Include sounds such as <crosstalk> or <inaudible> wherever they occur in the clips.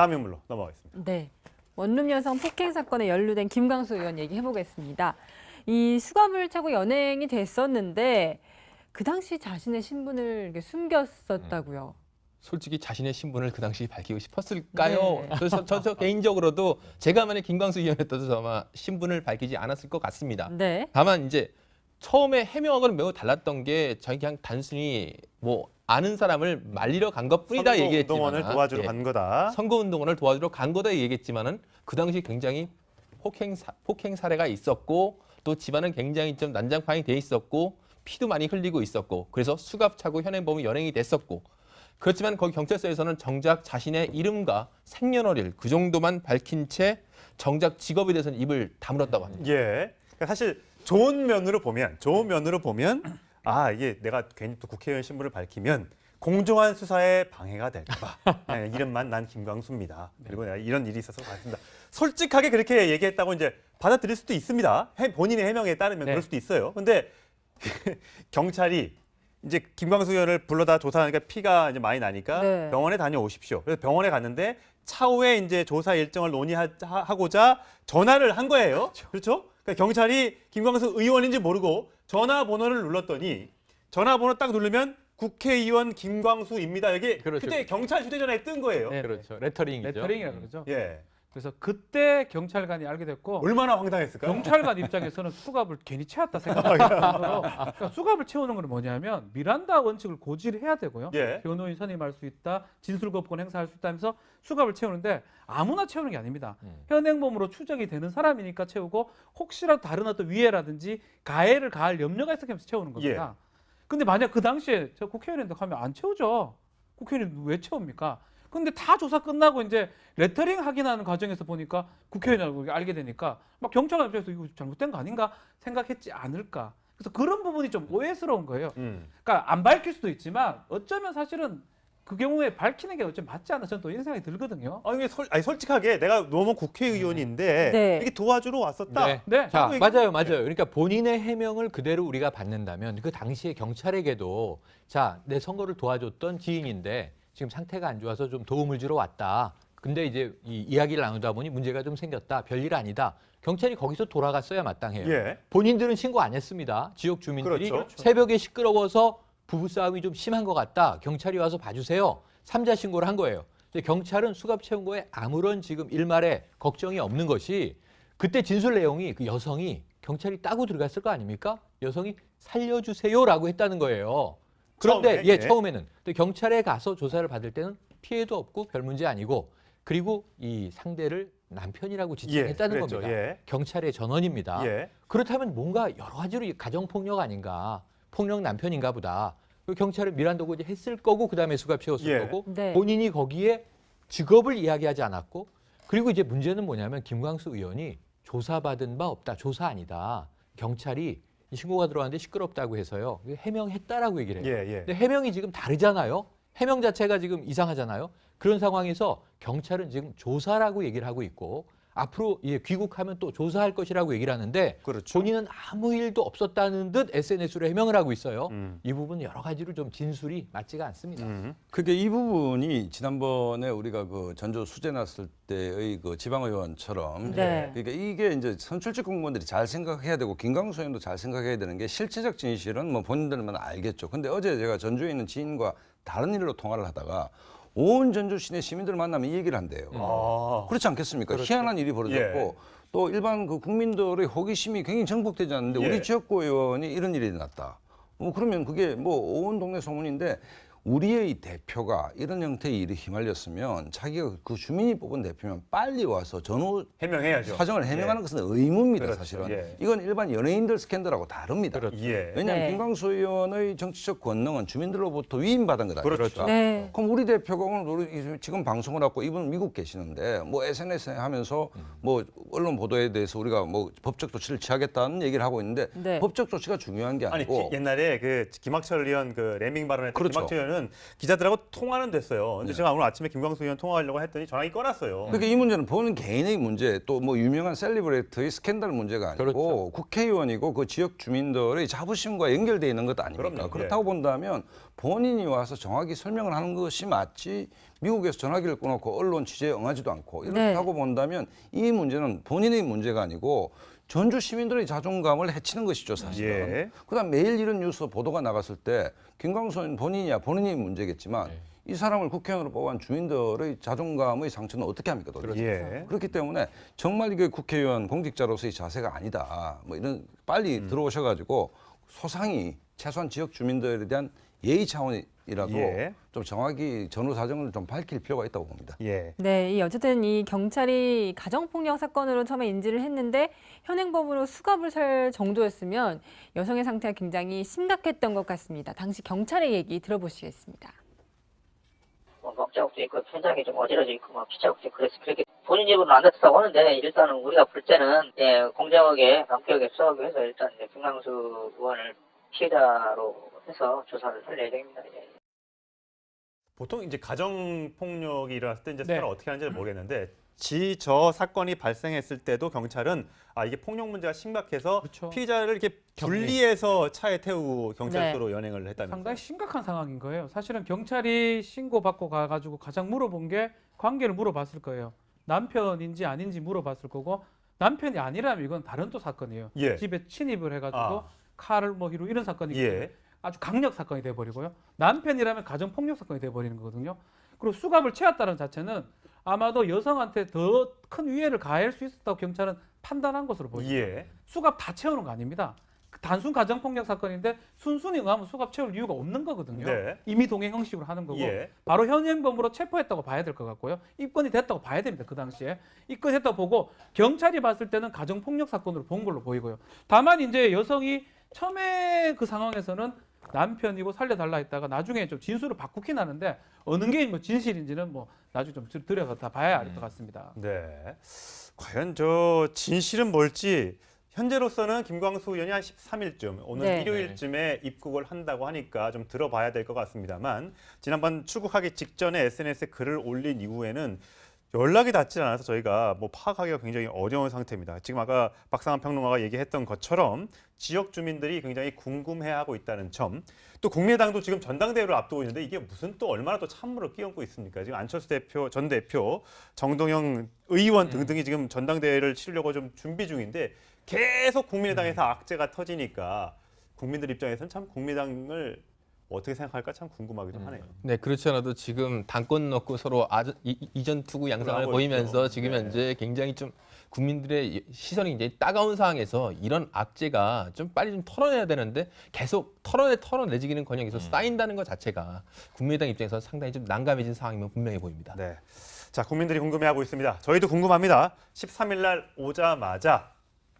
다음 인물로 넘어가겠습니다. 네. 원룸 여성 폭행 사건에 연루된 김광수 의원 얘기해 보겠습니다. 이 수갑을 차고 연행이 됐었는데 그 당시 자신의 신분을 이렇게 숨겼었다고요. 솔직히 자신의 신분을 그 당시 밝히고 싶었을까요? 네. 그래서 저, 저 개인적으로도 제가 만약 김광수 의원이었다도 아마 신분을 밝히지 않았을 것 같습니다. 네. 다만 이제 처음에 해명하고는 매우 달랐던 게 자기 그냥 단순히 뭐 아는 사람을 말리러 간 것뿐이다 얘기했지만 운동원을 도와주러 예. 간 거다. 선거 운동원을 도와주러 간 거다 얘기했지만은 그 당시 굉장히 폭행 사, 폭행 사례가 있었고 또 집안은 굉장히 좀 난장판이 돼 있었고 피도 많이 흘리고 있었고 그래서 수갑 차고 현행범이 연행이 됐었고 그렇지만 거기 경찰서에서는 정작 자신의 이름과 생년월일 그 정도만 밝힌 채 정작 직업에 대해서는 입을 다물었다고 합니다. 예. 그러니까 사실 좋은 면으로 보면 좋은 면으로 보면 아 이게 내가 괜히 또 국회의원 신분을 밝히면 공정한 수사에 방해가 될까봐 <laughs> 네, 이름만 난 김광수입니다. 그리고 내가 이런 일이 있어서 봤습니다. 솔직하게 그렇게 얘기했다고 이제 받아들일 수도 있습니다. 해- 본인의 해명에 따르면 네. 그럴 수도 있어요. 근데 <laughs> 경찰이 이제 김광수 의원을 불러다 조사하니까 피가 이제 많이 나니까 네. 병원에 다녀오십시오. 그래서 병원에 갔는데 차후에 이제 조사 일정을 논의하고자 전화를 한 거예요. 그렇죠? 그러니까 경찰이 김광수 의원인지 모르고 전화번호를 눌렀더니 전화번호 딱 누르면 국회의원 김광수입니다. 이게 그렇죠. 그때 경찰 휴대전화에 뜬 거예요. 네. 그렇죠. 레터링이죠. 레터링이라 그러죠. 예. 그래서 그때 경찰관이 알게 됐고 얼마나 황당했을까요? 경찰관 입장에서는 수갑을 괜히 채웠다 생각할 정도로 그러니까 수갑을 채우는 건 뭐냐면 미란다 원칙을 고지해야 되고요. 예. 변호인 선임할 수 있다, 진술 거부권 행사할 수 있다면서 수갑을 채우는데 아무나 채우는 게 아닙니다. 음. 현행범으로 추정이 되는 사람이니까 채우고 혹시라도 다른 어떤 위해라든지 가해를 가할 염려가 때문에 채우는 겁니다. 근데 만약 그 당시에 저 국회의원인데 하면 안 채우죠. 국회의원이 왜 채웁니까? 근데 다 조사 끝나고 이제 레터링 확인하는 과정에서 보니까 국회의원이라고 알게 되니까 막 경찰관 입장에서 이거 잘못된 거 아닌가 생각했지 않을까. 그래서 그런 부분이 좀 오해스러운 거예요. 음. 그러니까 안 밝힐 수도 있지만 어쩌면 사실은 그 경우에 밝히는 게 어쩌면 맞지 않나 저는 또 이런 생각이 들거든요. 아니, 이게 솔, 아니 솔직하게 내가 너무 국회의원인데 네. 이게 도와주러 왔었다. 네. 네. 자, 얘기- 맞아요, 맞아요. 그러니까 본인의 해명을 그대로 우리가 받는다면 그 당시에 경찰에게도 자, 내 선거를 도와줬던 지인인데 지금 상태가 안 좋아서 좀 도움을 주러 왔다. 근데 이제 이 이야기를 나누다 보니 문제가 좀 생겼다. 별일 아니다. 경찰이 거기서 돌아갔어야 마땅해요. 예. 본인들은 신고 안 했습니다. 지역 주민들이 그렇죠. 새벽에 시끄러워서 부부 싸움이 좀 심한 것 같다. 경찰이 와서 봐주세요. 삼자 신고를 한 거예요. 근데 경찰은 수갑 채운 거에 아무런 지금 일말에 걱정이 없는 것이 그때 진술 내용이 그 여성이 경찰이 따고 들어갔을 거 아닙니까? 여성이 살려주세요라고 했다는 거예요. 그런데 처음에, 예, 예. 처음에는 근데 경찰에 가서 조사를 받을 때는 피해도 없고 별 문제 아니고 그리고 이 상대를 남편이라고 지칭했다는 그랬죠. 겁니다. 예. 경찰의 전원입니다. 예. 그렇다면 뭔가 여러 가지로 이 가정폭력 아닌가, 폭력 남편인가 보다. 그 경찰은 미란다 고지 했을 거고 그다음에 수갑 채웠을 예. 거고 네. 본인이 거기에 직업을 이야기하지 않았고 그리고 이제 문제는 뭐냐면 김광수 의원이 조사받은 바 없다. 조사 아니다. 경찰이 이 신고가 들어왔는데 시끄럽다고 해서요. 해명했다라고 얘기를 해요. 예. 예. 근데 해명이 지금 다르잖아요. 해명 자체가 지금 이상하잖아요. 그런 상황에서 경찰은 지금 조사라고 얘기를 하고 있고 앞으로 예, 귀국하면 또 조사할 것이라고 얘기를 하는데 그렇죠. 본인은 아무 일도 없었다는 듯 SNS로 해명을 하고 있어요. 음. 이 부분 여러 가지로 좀 진술이 맞지가 않습니다. 음. 그게 이 부분이 지난번에 우리가 그 전조 수재 났을 때의 그 지방의원처럼 네. 그러니까 이게 이제 선출직 공무원들이 잘 생각해야 되고 김광수 의원도 잘 생각해야 되는 게 실체적 진실은 뭐 본인들만 알겠죠. 근데 어제 제가 전주에 있는 지인과 다른 일로 통화를 하다가 온 전주 시내 시민들을 만나면 이 얘기를 한대요. 아. 그렇지 않겠습니까? 희한한 일이 벌어졌고 예. 또 일반 그 국민들의 호기심이 굉장히 정복되지 않는데 예. 우리 지역구 의원이 이런 일이 났다. 뭐 그러면 그게 뭐 온 동네 소문인데 우리의 이 대표가 이런 형태의 일에 휘말렸으면 자기가 그 주민이 뽑은 대표면 빨리 와서 전후 해명해야죠. 사정을 해명하는 예. 것은 의무입니다, 그렇죠. 사실은. 예. 이건 일반 연예인들 스캔들하고 다릅니다. 예. 왜냐하면 네. 김광수 의원의 정치적 권능은 주민들로부터 위임받은 거다. 그렇죠. 네. 그럼 우리 대표가 오늘 우리 지금 방송을 하고 이분 미국 계시는데 뭐 SNS 하면서 뭐 언론 보도에 대해서 우리가 뭐 법적 조치를 취하겠다는 얘기를 하고 있는데 네. 법적 조치가 중요한 게 아니 아니고 기- 옛날에 그 김학철 의원 그 레밍 발언했던 그렇죠. 김학철 의원 은 일단은 기자들하고 통화는 됐어요. 근데 네. 제가 오늘 아침에 김광수 의원 통화하려고 했더니 전화기 꺼놨어요. 그러니까 이 문제는 본인 개인의 문제 또 뭐 유명한 셀리브레이트의 스캔들 문제가 아니고 그렇죠. 국회의원이고 그 지역 주민들의 자부심과 연결돼 있는 것 아닙니까? 그럼요. 그렇다고 예. 본다면 본인이 와서 정확히 설명을 하는 것이 맞지 미국에서 전화기를 끊어놓고 언론 취재에 응하지도 않고 네. 이렇다고 본다면 이 문제는 본인의 문제가 아니고 전주 시민들의 자존감을 해치는 것이죠 사실은. 예. 그다음 매일 이런 뉴스 보도가 나갔을 때 김광수 의원 본인이야 본인이 문제겠지만 네. 이 사람을 국회의원으로 뽑은 주민들의 자존감의 상처는 어떻게 합니까 도대체? 예. 그렇기 때문에 정말 이게 국회의원 공직자로서의 자세가 아니다. 뭐 이런 빨리 음. 들어오셔가지고 소상히 최소한 지역 주민들에 대한 예의 차원이라도 예. 좀 정확히 전후 사정을 좀 밝힐 필요가 있다고 봅니다. 예. 네, 이 어쨌든 이 경찰이 가정폭력 사건으로 처음에 인지를 했는데 현행범으로 수갑을 살 정도였으면 여성의 상태가 굉장히 심각했던 것 같습니다. 당시 경찰의 얘기 들어보시겠습니다. 뭐 먹자국도 있고 현장이 좀 어지러져 있고 뭐 피자국도 있고 그래서 그렇게 본인 입으로는 안 다쳤다고 하는데 일단은 우리가 볼 때는 예, 공정하게 명쾌하게 수사하기 위해서 일단 이제 김강수 의원을 피해자로 해서 조사를 할 예정입니다. 예. 보통 이제 가정 폭력이 일어났을 때 이제 네. 수사를 어떻게 하는지 모르겠는데 지저 사건이 발생했을 때도 경찰은 아 이게 폭력 문제가 심각해서 그렇죠. 피의자를 이렇게 분리해서 차에 태우고 경찰서로 연행을 했다면서요. 상당히 심각한 상황인 거예요. 사실은 경찰이 신고 받고 가가지고 가장 물어본 게 관계를 물어봤을 거예요. 남편인지 아닌지 물어봤을 거고 남편이 아니라면 이건 다른 또 사건이에요. 예. 집에 침입을 해가지고 아. 칼을 뭐 히로 이런 사건이 예. 아주 강력 사건이 돼버리고요. 남편이라면 가정 폭력 사건이 돼버리는 거거든요. 그리고 수갑을 채웠다는 자체는 아마도 여성한테 더 큰 위해를 가할 수 있었다고 경찰은 판단한 것으로 보입니다. 예. 수갑 다 채우는 거 아닙니다. 그 단순 가정폭력 사건인데 순순히 응하면 수갑 채울 이유가 없는 거거든요. 네. 이미 동행 형식으로 하는 거고 예. 바로 현행범으로 체포했다고 봐야 될 것 같고요. 입건이 됐다고 봐야 됩니다. 그 당시에 입건했다고 보고 경찰이 봤을 때는 가정폭력 사건으로 본 걸로 보이고요. 다만 이제 여성이 처음에 그 상황에서는 남편이고 살려달라 했다가 나중에 좀 진술을 바꾸긴 하는데 어느 게 뭐 진실인지는 뭐 나중에 좀 들여서 다 봐야 알 것 같습니다. 네. 과연 저 진실은 뭘지 현재로서는 김광수 의원이 한 13일쯤 오늘 네. 일요일쯤에 입국을 한다고 하니까 좀 들어봐야 될 것 같습니다만 지난번 출국하기 직전에 SNS에 글을 올린 이후에는 연락이 닿지 않아서 저희가 뭐 파악하기가 굉장히 어려운 상태입니다. 지금 아까 박상한 평론가가 얘기했던 것처럼 지역 주민들이 굉장히 궁금해하고 있다는 점, 또 국민의당도 지금 전당대회를 앞두고 있는데 이게 무슨 또 얼마나 또 찬물을 끼얹고 있습니까? 지금 안철수 대표, 전 대표, 정동영 의원 등등이 지금 전당대회를 치르려고 좀 준비 중인데 계속 국민의당에서 악재가 터지니까 국민들 입장에서는 참 국민의당을 어떻게 생각할까 참 궁금하기도 하네요. 네, 그렇지 않아도 지금 당권 넣고 서로 아주 이, 이전 투구 양상을 하고 보이면서 있죠. 지금 네. 현재 굉장히 좀 국민들의 시선이 굉장히 따가운 상황에서 이런 악재가 좀 빨리 좀 털어내야 되는데 계속 털어내 털어내지기는 커녕 계속 쌓인다는 것 자체가 국민의당 입장에서 상당히 좀 난감해진 상황이면 분명해 보입니다. 네. 자, 국민들이 궁금해하고 있습니다. 저희도 궁금합니다. 13일 날 오자마자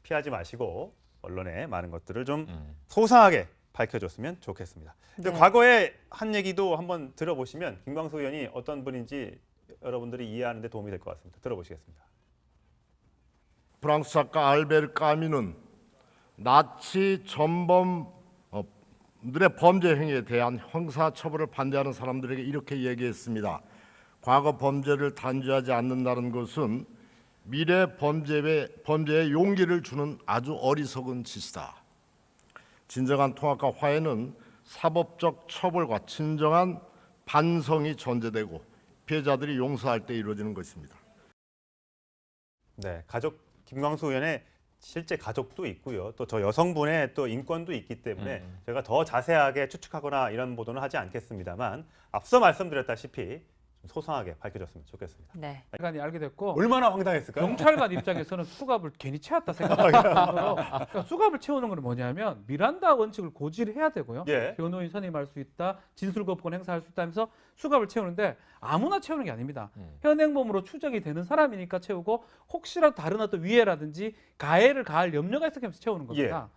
피하지 마시고 언론에 많은 것들을 좀 소상하게 밝혀줬으면 좋겠습니다. 근데 네. 과거에 한 얘기도 한번 들어보시면 김광수 의원이 어떤 분인지 여러분들이 이해하는 데 도움이 될 것 같습니다. 들어보시겠습니다. 프랑스 작가 알베르 까미는 나치 전범들의 범죄 행위에 대한 형사 처벌을 반대하는 사람들에게 이렇게 얘기했습니다. 과거 범죄를 단죄하지 않는다는 것은 미래 범죄에 범죄에 용기를 주는 아주 어리석은 짓이다. 진정한 통합과 화해는 사법적 처벌과 진정한 반성이 전제되고 피해자들이 용서할 때 이루어지는 것입니다. 네, 가족 김광수 의원의 실제 가족도 있고요. 또 저 여성분의 또 인권도 있기 때문에 제가 더 자세하게 추측하거나 이런 보도는 하지 않겠습니다만 앞서 말씀드렸다시피 좀 소상하게 밝혀졌으면 좋겠습니다. 네. 시간이 알게 됐고 얼마나 황당했을까요? 경찰관 입장에서는 수갑을 괜히 채웠다 생각할 정도로 그러니까 수갑을 채우는 건 뭐냐면 미란다 원칙을 고지해야 되고요. 예. 변호인 선임할 수 있다, 진술 거부권 행사할 수 있다 하면서 수갑을 채우는데 아무나 채우는 게 아닙니다. 현행범으로 추정이 되는 사람이니까 채우고 혹시라도 다른 어떤 위해라든지 가해를 가할 염려가 때문에 채우는 겁니다.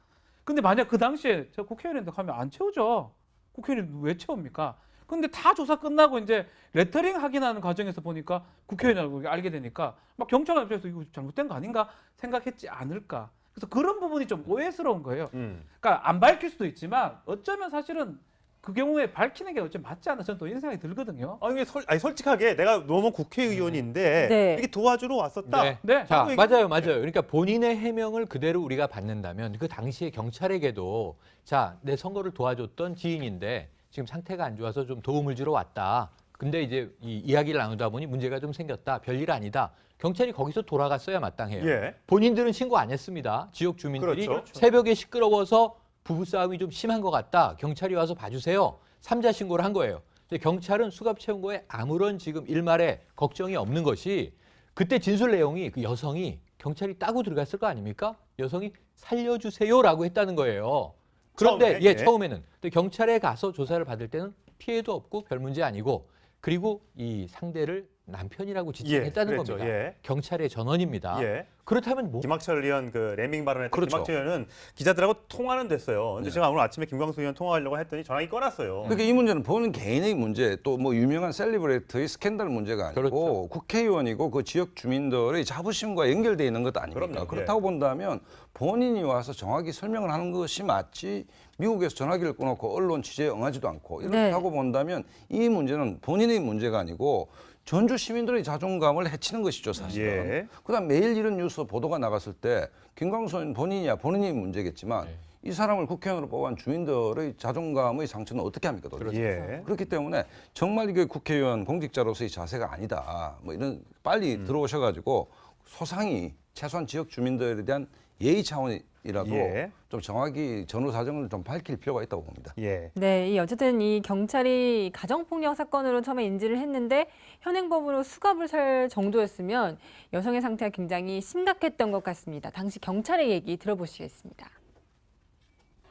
근데 만약 그 당시에 저 국회의원인데 하면 안 채우죠. 국회의원이 왜 채웁니까? 근데 다 조사 끝나고 이제 레터링 확인하는 과정에서 보니까 국회의원이라고 알게 되니까 막 경찰관 입장에서 이거 잘못된 거 아닌가 생각했지 않을까. 그래서 그런 부분이 좀 오해스러운 거예요. 음. 그러니까 안 밝힐 수도 있지만 어쩌면 사실은 그 경우에 밝히는 게좀 맞지 않나 저는 또 이런 생각이 들거든요. 아니, 이게 솔, 아니 솔직하게 내가 너무 국회의원인데 네. 이렇게 도와주러 왔었다. 네. 네. 자, 얘기- 맞아요, 맞아요. 그러니까 본인의 해명을 그대로 우리가 받는다면 그 당시에 경찰에게도 자, 내 선거를 도와줬던 지인인데 지금 상태가 안 좋아서 좀 도움을 주러 왔다. 근데 이제 이 이야기를 나누다 보니 문제가 좀 생겼다. 별일 아니다. 경찰이 거기서 돌아갔어야 마땅해요. 예. 본인들은 신고 안 했습니다. 지역 주민들이 그렇죠. 새벽에 시끄러워서 부부 싸움이 좀 심한 것 같다. 경찰이 와서 봐주세요. 삼자 신고를 한 거예요. 근데 경찰은 수갑 채운 거에 아무런 지금 일말에 걱정이 없는 것이 그때 진술 내용이 그 여성이 경찰이 따고 들어갔을 거 아닙니까? 여성이 살려주세요라고 했다는 거예요. 그런데 처음에, 예, 예. 처음에는 근데 경찰에 가서 조사를 받을 때는 피해도 없고 별 문제 아니고 그리고 이 상대를 남편이라고 지칭했다는 그랬죠. 겁니다. 예. 경찰의 전원입니다. 예. 그렇다면 뭐 김학철 의원 그 레밍 발언했던 그렇죠. 김학철 의원은 기자들하고 통화는 됐어요. 근데 네. 제가 오늘 아침에 김광수 의원 통화하려고 했더니 전화기 꺼놨어요. 그러니까 이 문제는 본인 개인의 문제 또 뭐 유명한 셀리브레이트의 스캔들 문제가 아니고 그렇죠. 국회의원이고 그 지역 주민들의 자부심과 연결돼 있는 것 아닙니까? 그럼요. 그렇다고 본다면 본인이 와서 정확히 설명을 하는 것이 맞지 미국에서 전화기를 끊어놓고 언론 취재에 응하지도 않고 이렇게 네. 하고 본다면 이 문제는 본인의 문제가 아니고 전주 시민들의 자존감을 해치는 것이죠 사실은. 예. 그다음 매일 이런 뉴스 보도가 나갔을 때 김광수는 본인이야 본인이 문제겠지만 네. 이 사람을 국회의원으로 뽑은 주민들의 자존감의 상처는 어떻게 합니까? 도대체? 예. 그렇기 때문에 정말 이게 국회의원 공직자로서의 자세가 아니다. 뭐 이런 빨리 음. 들어오셔가지고 소상히 최소한 지역 주민들에 대한 예의 차원이 라도 예. 좀 정확히 전후 사정을 좀 밝힐 필요가 있다고 봅니다. 예. 네, 이 어쨌든 이 경찰이 가정폭력 사건으로 처음에 인지를 했는데 현행범으로 수갑을 살 정도였으면 여성의 상태가 굉장히 심각했던 것 같습니다. 당시 경찰의 얘기 들어보시겠습니다.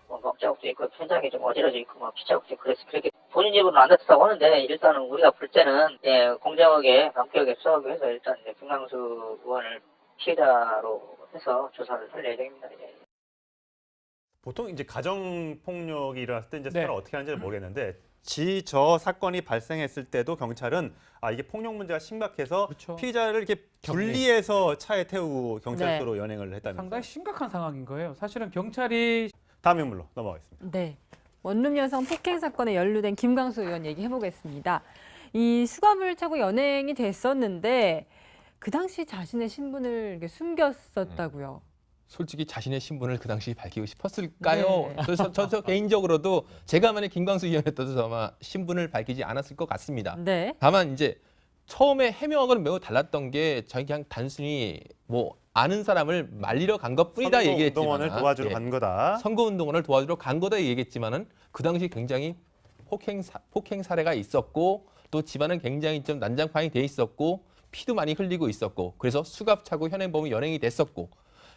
뭐 먹자국도 있고 현장이 좀 어지러져 있고 뭐 피자국도 있고 그래서 그렇게 본인 집으로는 안 다쳤다고 하는데 일단은 우리가 볼 때는 예, 공정하게 명쾌하게 수사하기 위해서 일단 이제 김광수 의원을 피해자로 해서 조사를 할 예정입니다. 이제. 보통 이제 가정 폭력이 일어났을 때 이제 네. 수사를 어떻게 하는지 모르겠는데 지 저 사건이 발생했을 때도 경찰은 아 이게 폭력 문제가 심각해서 그렇죠. 피의자를 이렇게 분리해서 차에 태우고 경찰서로 연행을 했다는 상당히 심각한 상황인 거예요. 사실은 경찰이 다음 인물로 넘어가겠습니다. 네. 원룸 여성 폭행 사건에 연루된 김광수 의원 얘기 해보겠습니다. 이 수갑을 차고 연행이 됐었는데 그 당시 자신의 신분을 이렇게 숨겼었다고요. 솔직히 자신의 신분을 그 당시 밝히고 싶었을까요? 네. 그래서 저, 저 개인적으로도 제가 만약 김광수 의원이었다도 아마 신분을 밝히지 않았을 것 같습니다. 네. 다만 이제 처음에 해명하고는 매우 달랐던 게 저희 그냥 단순히 뭐 아는 사람을 말리러 간 것뿐이다 선거 얘기했지만 운동원을 도와주러 예. 간 거다. 선거 운동원을 도와주러 간 거다 얘기했지만은 그 당시 굉장히 폭행 사, 폭행 사례가 있었고 또 집안은 굉장히 좀 난장판이 돼 있었고 피도 많이 흘리고 있었고 그래서 수갑 차고 현행범이 연행이 됐었고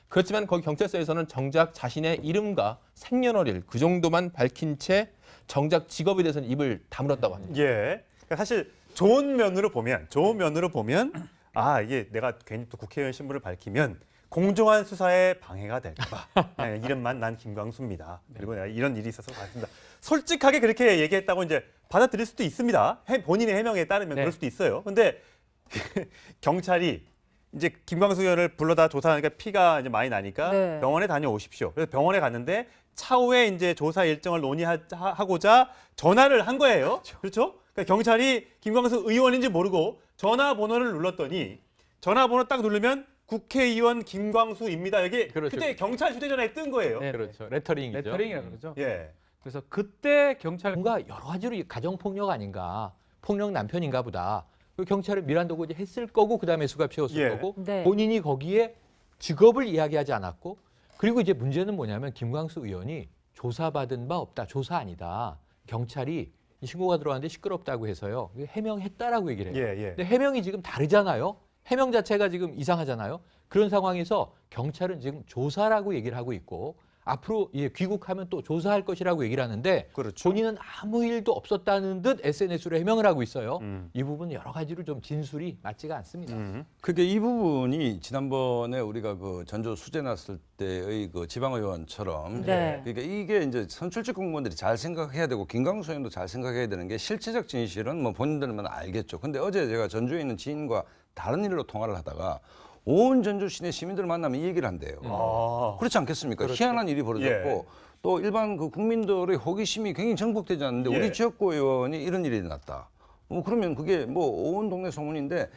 그렇지만 거기 경찰서에서는 정작 자신의 이름과 생년월일 그 정도만 밝힌 채 정작 직업에 대해서는 입을 다물었다고 합니다. 예. 그러니까 사실 좋은 면으로 보면 좋은 면으로 보면 아 이게 내가 괜히 또 국회의원 신분을 밝히면 공정한 수사에 방해가 될까봐 네, <laughs> 이름만 난 김광수입니다. 그리고 내가 이런 일이 있어서 봤습니다. 솔직하게 그렇게 얘기했다고 이제 받아들일 수도 있습니다. 해- 본인의 해명에 따르면 네. 그럴 수도 있어요. 근데 <laughs> 경찰이 이제 김광수 의원을 불러다 조사하니까 피가 이제 많이 나니까 네. 병원에 다녀오십시오. 그래서 병원에 갔는데 차후에 이제 조사 일정을 논의하고자 전화를 한 거예요. 그렇죠? 그러니까 경찰이 김광수 의원인지 모르고 전화번호를 눌렀더니 전화번호 딱 누르면 국회의원 김광수입니다. 여기 그렇죠. 그때 경찰 휴대전화에 뜬 거예요. 네. 그렇죠. 레터링이죠. 레터링이라 음. 그러죠. 예. 그래서 그때 경찰 뭔가 여러 가지로 이 가정 폭력 아닌가, 폭력 남편인가 보다. 그 경찰은 미란도고 이제 했을 거고 그다음에 수갑 채웠을 예. 거고 네. 본인이 거기에 직업을 이야기하지 않았고 그리고 이제 문제는 뭐냐면 김광수 의원이 조사받은 바 없다, 조사 아니다. 경찰이 이 신고가 들어왔는데 시끄럽다고 해서요 해명했다라고 얘기를 해요. 예, 예. 근데 해명이 지금 다르잖아요. 해명 자체가 지금 이상하잖아요. 그런 상황에서 경찰은 지금 조사라고 얘기를 하고 있고 앞으로 예, 귀국하면 또 조사할 것이라고 얘기를 하는데 그렇죠. 본인은 아무 일도 없었다는 듯 SNS로 해명을 하고 있어요. 음. 이 부분 여러 가지로 좀 진술이 맞지가 않습니다. 음. 그게 이 부분이 지난번에 우리가 그 전주 수재 났을 때의 그 지방의원처럼 네. 그러니까 이게 이제 선출직 공무원들이 잘 생각해야 되고 김광수 의원도 잘 생각해야 되는 게 실체적 진실은 뭐 본인들만 알겠죠. 근데 어제 제가 전주에 있는 지인과 다른 일로 통화를 하다가 온 전주 시내 시민들 만나면 이 얘기를 한대요. 아. 그렇지 않겠습니까? 희한한 일이 벌어졌고 예. 또 일반 그 국민들의 호기심이 굉장히 정복되지 않는데 예. 우리 지역구 의원이 이런 일이 났다. 뭐 그러면 그게 뭐 온 동네 소문인데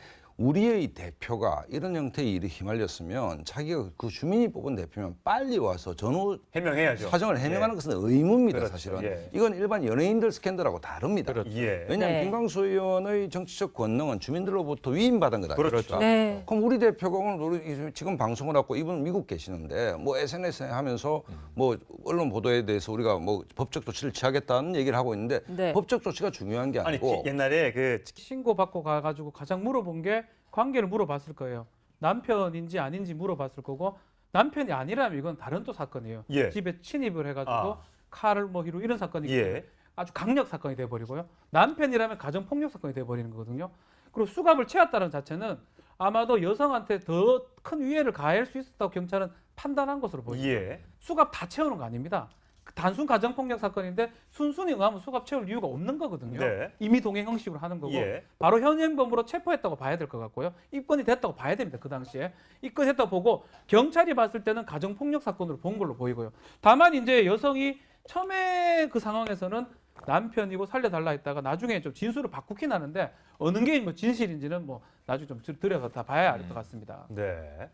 우리의 대표가 이런 형태의 일에 휘말렸으면 자기가 그 주민이 뽑은 대표면 빨리 와서 전후 해명해야죠. 사정을 해명하는 예. 것은 의무입니다, 그렇죠. 사실은. 예. 이건 일반 연예인들 스캔들하고 다릅니다. 예. 왜냐하면 네. 김광수 의원의 정치적 권능은 주민들로부터 위임받은 거다. 그렇죠. 네. 그럼 우리 대표가 오늘 우리 지금 방송을 하고 이분 미국 계시는데 뭐 SNS에 하면서 뭐 언론 보도에 대해서 우리가 뭐 법적 조치를 취하겠다는 얘기를 하고 있는데 네. 법적 조치가 중요한 게 아니 아니고 기- 옛날에 그 신고 받고 가가지고 가장 물어본 게 관계를 물어봤을 거예요. 남편인지 아닌지 물어봤을 거고 남편이 아니라면 이건 다른 또 사건이에요. 예. 집에 침입을 해가지고 아. 칼을 뭐 히로 이런 때문에 예. 아주 강력 사건이 돼버리고요. 남편이라면 가정 폭력 사건이 돼버리는 거거든요. 그리고 수갑을 채웠다는 자체는 아마도 여성한테 더 큰 위해를 가할 수 있었다고 경찰은 판단한 것으로 보입니다. 예. 수갑 다 채우는 거 아닙니다. 그 단순 가정 폭력 사건인데 순순히 의하면 수갑 채울 이유가 없는 거거든요. 네. 이미 동행 형식으로 하는 거고 예. 바로 현행범으로 체포했다고 봐야 될 것 같고요. 입건이 됐다고 봐야 됩니다. 그 당시에 입건했다고 보고 경찰이 봤을 때는 가정 폭력 사건으로 본 걸로 보이고요. 다만 이제 여성이 처음에 그 상황에서는 남편이고 살려달라 했다가 나중에 좀 진술을 바꾸긴 하는데 어느 게 뭐 진실인지는 뭐 나중에 좀 들여다 봐야 알것 같습니다. 네.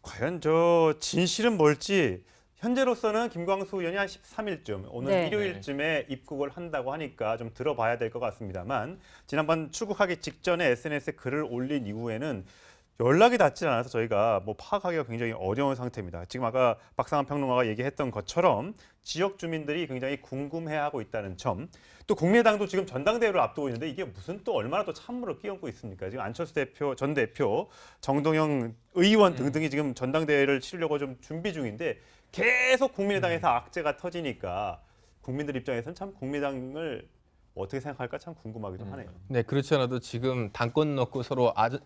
과연 저 진실은 뭘지 현재로서는 김광수 의원이 한 13일쯤 오늘 네. 일요일쯤에 입국을 한다고 하니까 좀 들어봐야 될 것 같습니다만 지난번 출국하기 직전에 SNS에 글을 올린 이후에는 연락이 닿지 않아서 저희가 뭐 파악하기가 굉장히 어려운 상태입니다. 지금 아까 박상한 평론가가 얘기했던 것처럼 지역 주민들이 굉장히 궁금해하고 있다는 점, 또 국민의당도 지금 전당대회를 앞두고 있는데 이게 무슨 또 얼마나 또 찬물을 끼얹고 있습니까? 지금 안철수 대표, 전 대표, 정동영 의원 등등이 지금 전당대회를 치르려고 좀 준비 중인데 계속 국민의당에서 악재가 터지니까 국민들 입장에서는 참 국민의당을 어떻게 생각할까 참 궁금하기도 하네요. 네, 그렇지 않아도 지금 당권 넣고 서로 아주